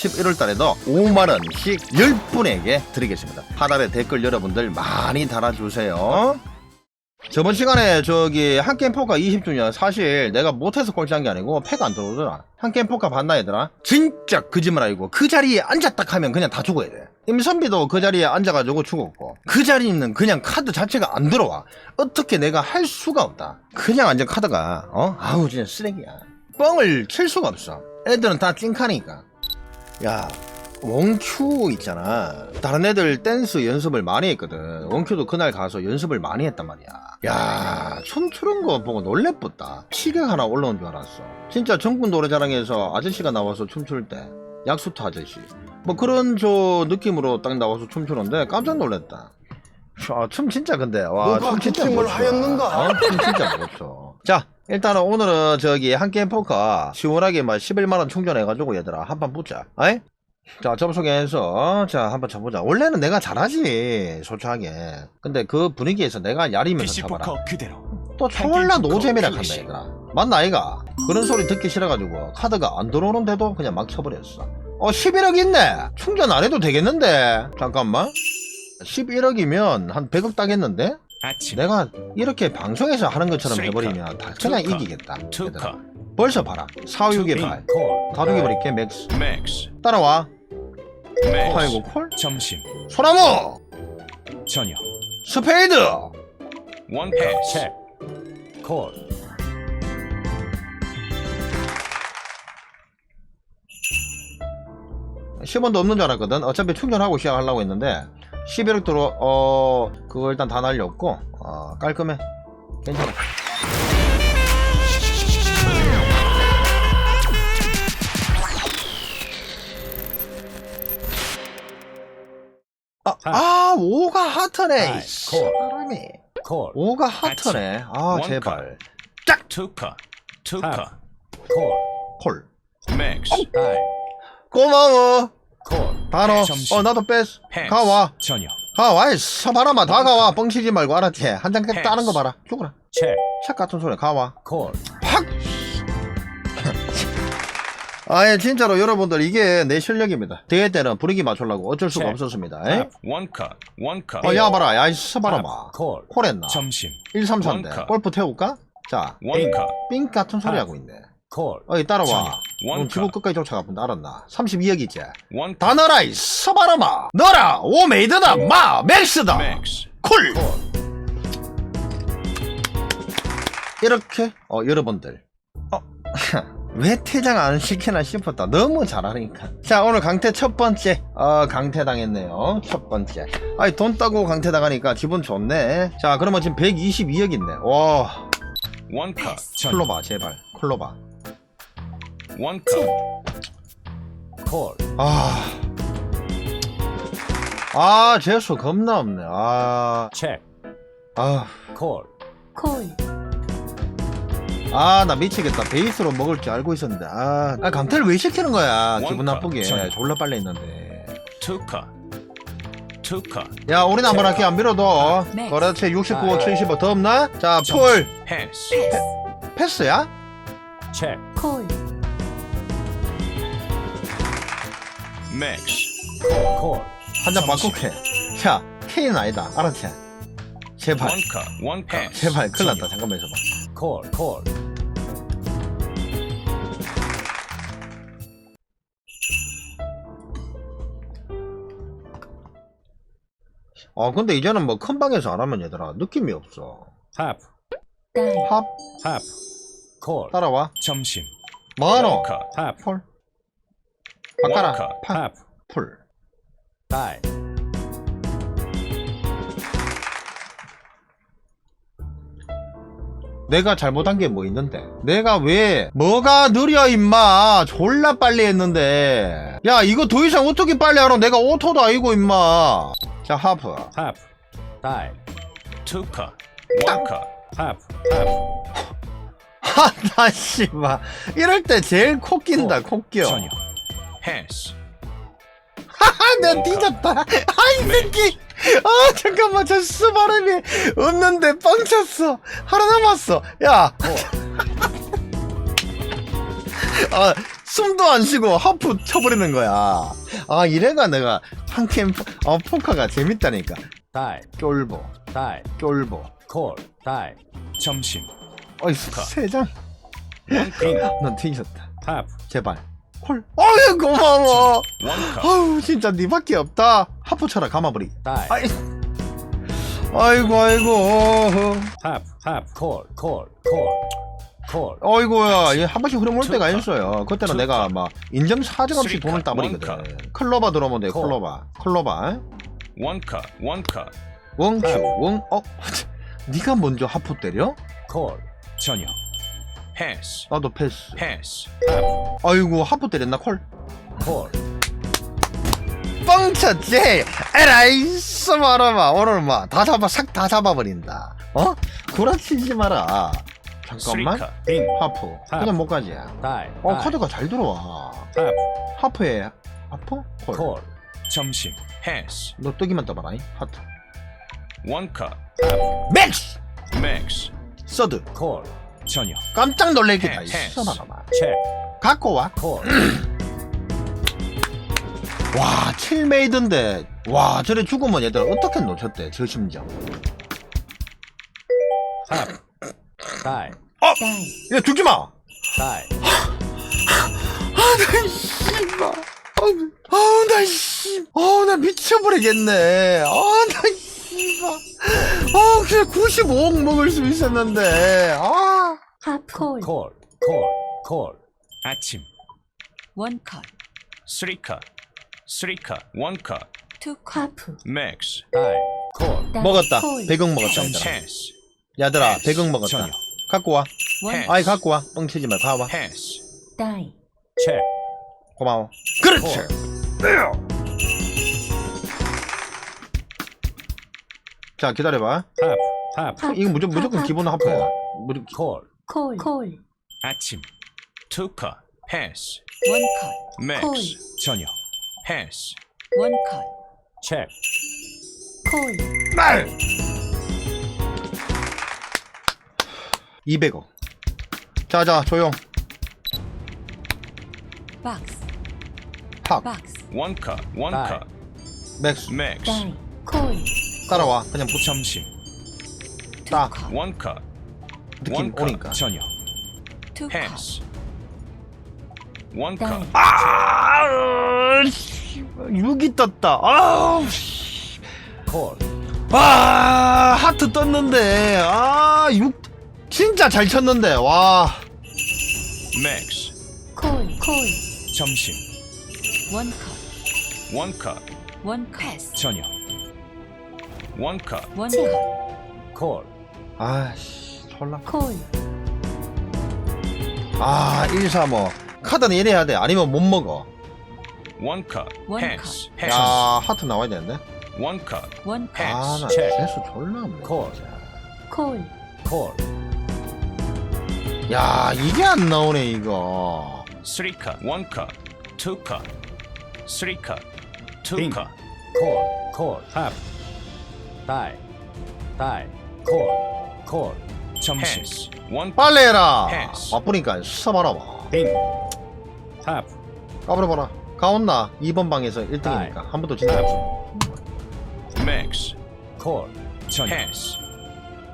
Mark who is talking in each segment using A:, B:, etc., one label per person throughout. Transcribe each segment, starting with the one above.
A: 11월 달에도 5만 원씩 10분에게 드리겠습니다. 하단에 댓글 여러분들 많이 달아주세요. 저번 시간에 저기 한게임 포카 20주년 사실 내가 못해서 꼴찌한 게 아니고 패가 안 들어오더라. 한게임 포카 봤나 얘들아? 진짜 거짓말 아니고 그 자리에 앉았다 하면 그냥 다 죽어야 돼. 임선비도 그 자리에 앉아가지고 죽었고 그 자리는 그냥 카드 자체가 안 들어와. 어떻게 내가 할 수가 없다. 그냥 완전 카드가 어? 아우 진짜 쓰레기야. 뻥을 칠 수가 없어. 애들은 다 찐카니까. 야 원큐 있잖아. 다른 애들 댄스 연습을 많이 했거든. 원큐도 그날 가서 연습을 많이 했단 말이야. 야 춤추는 거 보고 놀래뻤다. 시계 하나 올라온 줄 알았어. 진짜 전국 노래자랑에서 아저씨가 나와서 춤출 때 약수터 아저씨. 뭐 그런 저 느낌으로 딱 나와서 춤추는데 깜짝 놀랐다. 아, 춤 진짜 근데 와, 춤 진짜 못 춰.
B: 하였는가?
A: 어, 춤 진짜 못 춰. 자, 일단은 오늘은 저기 한 게임 포카 시원하게 막 11만원 충전해가지고 얘들아 한 판 붙자. 아이? 자, 접속해서 자 한번 쳐보자. 원래는 내가 잘하지 소초하게. 근데 그 분위기에서 내가 야리면서
C: 그대로
A: 또 졸라 노잼이라
C: 포커 클래식.
A: 얘들아. 맞나 아이가? 그런 소리 듣기 싫어가지고 카드가 안 들어오는데도 그냥 막 쳐버렸어. 어 11억 있네. 충전 안 해도 되겠는데. 잠깐만. 11억이면 한 100억 따겠는데?
C: 아침
A: 내가 이렇게 방송에서 하는 것처럼 해버리면 다 그냥 이기겠다. 얘들아. 벌써 봐라. 4, 6에 발. 다 죽여버릴게, 맥스.
C: 맥스
A: 따라와.
C: 맥스
A: 아이고, 콜.
C: 점심
A: 소나무!
C: 저녁
A: 스페이드!
C: 원 패스
B: 콜.
A: 십 10원도 없는 줄 알았거든. 어차피 충전하고 시작하려고 했는데, 11억 들어, 어, 그거 일단 다 날렸고, 어, 깔끔해. 괜찮아. 아, 아, 5가 하트네. 사람이.
B: 콜.
A: 5가 하트네. 아. 제발.
C: 투커 투커
B: 아. 콜.
A: 콜.
C: 맥스
B: 다이.
A: 고마워.
B: 콜.
A: 단어.
C: 점심.
A: 어, 나도 뺐어.
C: 패스
A: 가와.
C: 저녁
A: 가와. 이 서바라마 다 가와. 뻥치지 말고 알았지? 한장
C: 패스.
A: 따는 거 봐라. 죽어라.
B: 체.
A: 책 같은 소리 가와.
B: 콜.
A: 확! 아예 진짜로 여러분들 이게 내 실력입니다. 대회 때는 분위기 맞추려고 어쩔 수가
C: 체.
A: 없었습니다. 에?
C: 원커 원커
A: 어, 야 봐라. 야, 이 서바라마.
B: 콜.
A: 콜했나?
C: 점심
A: 1, 3, 4인데.
C: 원카.
A: 골프 태울까? 자, 삥 같은 소리
B: 아.
A: 하고 있네.
B: 콜.
A: 어이, 따라와.
C: 원카.
A: 지구 끝까지 쫓아가 본다. 알았나? 32억이지.
C: 원커
A: 다 넣어라, 이 서바라마. 넣어라! 오메이드다, 마! 맥스다!
C: 맥스
A: 쿨!
B: 콜.
A: 이렇게 어 여러분들 어, 왜 퇴장 안 시키나 싶었다 너무 잘하니까 자 오늘 강퇴 첫 번째 어 강퇴 당했네요 첫 번째 아이 돈 따고 강퇴 당하니까 기분 좋네 자 그러면 지금 122억 있네 와
C: 저녁
A: 클로바 제발 클로바
C: 원커
B: 콜.
A: 아 아, 재수 겁나 없네. 아,
B: 체.
A: 아,
B: 콜.
D: 콜,
A: 아, 나 미치겠다. 베이스로 먹을 줄 알고 있었는데. 아, 아 강퇴를 왜 시키는 거야? 기분 나쁘게. 졸라 빨리 했는데.
C: 투커 투커
A: 야, 우리는 한번 할게. 안 밀어도.
D: 네.
A: 그렇지. 69억,
B: 아,
A: 70억 더 없나? 자, 풀.
C: 패스
A: 패스야?
B: 체.
D: 콜,
C: 맥스
B: 콜.
A: 한잔
C: 점심.
A: 바꿀게. 야, K는 아니다. 알았지? 제발.
C: 원커 원커
A: 제발. 큰일 났다. 잠깐만 있어봐.
B: 콜. 콜.
A: 어, 근데 이제는 뭐 큰 방에서 안 하면 얘들아. 느낌이 없어.
D: 다이,
A: 합,
B: 하프. 콜.
A: 따라와.
C: 점심
A: 뭐하노?
C: 원커
B: 하프.
A: 파,
B: 하프.
A: 풀.
B: 다이.
A: 내가 잘못한 게 뭐 있는데? 내가 왜 뭐가 느려 임마 졸라 빨리 했는데 야 이거 더 이상 어떻게 빨리 하노 내가 오토도 아니고 임마 자 하프
B: 하프. 다이.
C: 투커 원커
B: 하프. 하프.
A: 하나 씨발 이럴 때 제일 코 낀다 코 껴.
C: 저녁 패스
A: 아 내가 뒤졌다 아 이 새끼 아 잠깐만 저 스바람이 없는데 뻥쳤어 하나 남았어 야
B: 콜.
A: 아, 숨도 안 쉬고 하프 쳐버리는 거야. 아 이래가 내가 한 게임 포- 어, 포카가 재밌다니까.
B: die,
A: 쫄보,
B: die,
A: 쫄보.
B: call, die,
C: 점심.
A: 어이 세 장. 넌 튀겼다.
B: half,
A: 제발. 콜. 어유 고마워. 아우 진짜 니밖에 없다. 하프 쳐라 감아버리.
B: die,
A: 아이. 아이고 아이고.
B: half, half, call, call, call, call,
A: 어이구야, 이한 번씩 흐름 올 때가
C: 투
A: 있어요. 그때는
C: 투
A: 내가 막 인정 사정 없이 돈을 따버리거든. 클로바 들어오면 돼,
B: 콜.
A: 클로바. 클로바.
C: 원컵. 원컵.
A: 원큐,
B: 아.
A: 원, 어? 네가 먼저 하프 때려?
B: call,
C: 저녁. 패스.
A: 나도 패스.
C: 패스.
A: 아이고, 하프 때렸나, 콜?
B: call,
A: 뻥쳤지? 에라이, 스마라마. 오늘 막, 다 잡아, 싹 다 잡아버린다. 어? 구라치지 마라. 잠깐만.
B: 빙,
A: 하프. 그냥 못 가지.
B: die,
A: 어, 카드가 잘 들어와.
B: half,
A: 하프에, 하프? 콜.
B: call,
C: 점심. 패스.
A: 너 뜨기만 떠봐라, 이 하트.
C: 원컵.
A: 맥스!
C: 맥스.
A: 서드.
B: call,
C: 저녁.
A: 깜짝 놀래기다, 이
C: 패스.
A: 스마라마.
B: check,
A: 갖고 와. 와, 7메이드인데, 와, 저래 죽으면 얘들 어떻게 놓쳤대, 저 심정.
B: half, die,
A: 야, 죽지 마!
B: die,
A: 씨발. 아우, 나, 씨. 어, 나 미쳐버리겠네. 아, 나, 씨발. 어, 그냥 95억 먹을 수 있었는데. 아.
D: Call,
B: call, call, call,
C: 아침.
D: one cut,
C: 쓰리컵. 쓰리컵. 원컵.
D: two half,
C: 맥스.
B: die, call,
D: die,
A: 먹었다.
D: call,
A: 100억 먹었다,
C: 점
A: 얘들아.
C: 패스. 패스.
A: 100억 먹었다.
C: 저녁.
A: 갖고 와.
C: 패스.
A: 아이, 갖고 와. 뻥치지 말고 가와.
C: 패스.
D: die,
B: check,
A: 고마워. 그렇지. 자, 기다려봐.
B: half, half,
D: half,
A: 이거 무조, 무조건
D: half,
A: 기본 하프야. 무조건.
B: Call,
D: call, call,
C: 아침. 투컵. 패스.
D: one cut,
C: 맥스. 저녁. 패스.
D: one cut,
B: check,
D: call,
A: 말! 200억. 자, 자, 조용.
D: box,
A: 학,
D: box,
C: 원컵. 원컵.
A: 맥스.
C: 맥스.
D: call,
A: 따라와. 그냥 붙여.
C: 점심.
D: two
A: 따.
D: cut,
C: 원컵.
A: 느낌 오니까.
C: 원컵. 저녁.
D: two cut,
C: 패스. 원컵.
A: 아, 6이 떴다. 아우, 씨.
B: call,
A: 아, 하트 떴는데. 아, 6. 진짜 잘 쳤는데. 와.
C: 맥스.
D: call, call,
C: 점심.
D: one cut,
C: 원컵.
D: one pass,
C: 저녁. 원컵.
D: one cut,
B: call,
A: 아씨, 졸라.
D: call,
A: 아, 1, 3, 5. 카드는 이래야 돼. 아니면 못 먹어.
C: 패스. 패스.
A: 야, 하트 나와야 되는데.
D: one cut,
A: 아, 나. 재수 졸라 없네.
B: 콜.
D: call,
B: call,
A: 야, 이게 안 나오네, 이거.
C: 쓰리컵. 원컵. 투컵. 쓰리컵.
B: 빙.
C: 투컵.
B: call, call, half, die, die, call, call,
C: 점심. 원컵.
A: 빨리 해라.
C: 패스.
A: 바쁘니까 수사봐라.
B: 빙, half,
A: 까불어봐라. 가온나 2번 방에서 1등이니까 한 번도 진다 없어.
C: 맥스.
B: call,
C: 저녁. 패스.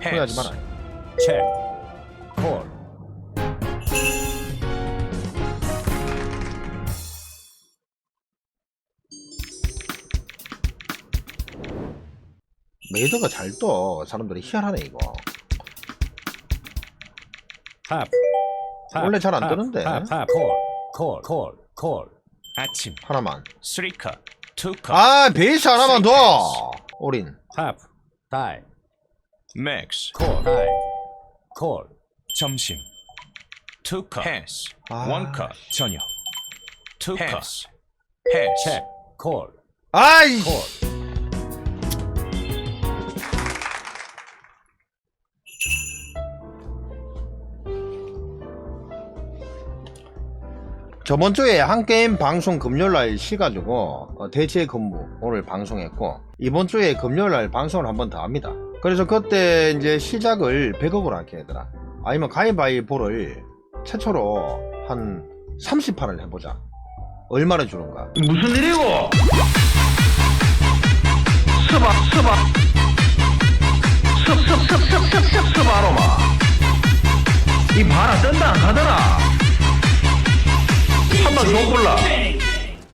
A: 후회하지 마라.
B: check, call,
A: 메이더가 잘 떠. 사람들이 희한하네 이거.
B: Half,
A: 원래 잘 안 뜨는데.
B: half, half, call, call, call, call,
C: 아침.
A: 하나만.
C: 쓰리컵. 투컵.
A: 아 베이스 하나만 더. 올인.
B: half, die,
C: 맥스.
B: call, die, call,
C: 점심. 투컵. 패스.
A: 아,
C: 원컵. 저녁. 투컵. 패스.
B: check, call,
A: 아이.
B: call,
A: 저번 주에 한 게임 방송 금요일 날 쉬가지고 어, 대체 근무 오늘 방송했고 이번 주에 금요일 날 방송을 한 번 더 합니다. 그래서 그때 이제 시작을 100억으로 할게 얘들아. 아니면 가위바위보를 최초로 한 38을 해보자. 얼마나 주는가?
E: 무슨 일이고? 스바 스바 습습습습습습 스바로마 이 바라 뜬다 안 가더라 한번 더 골라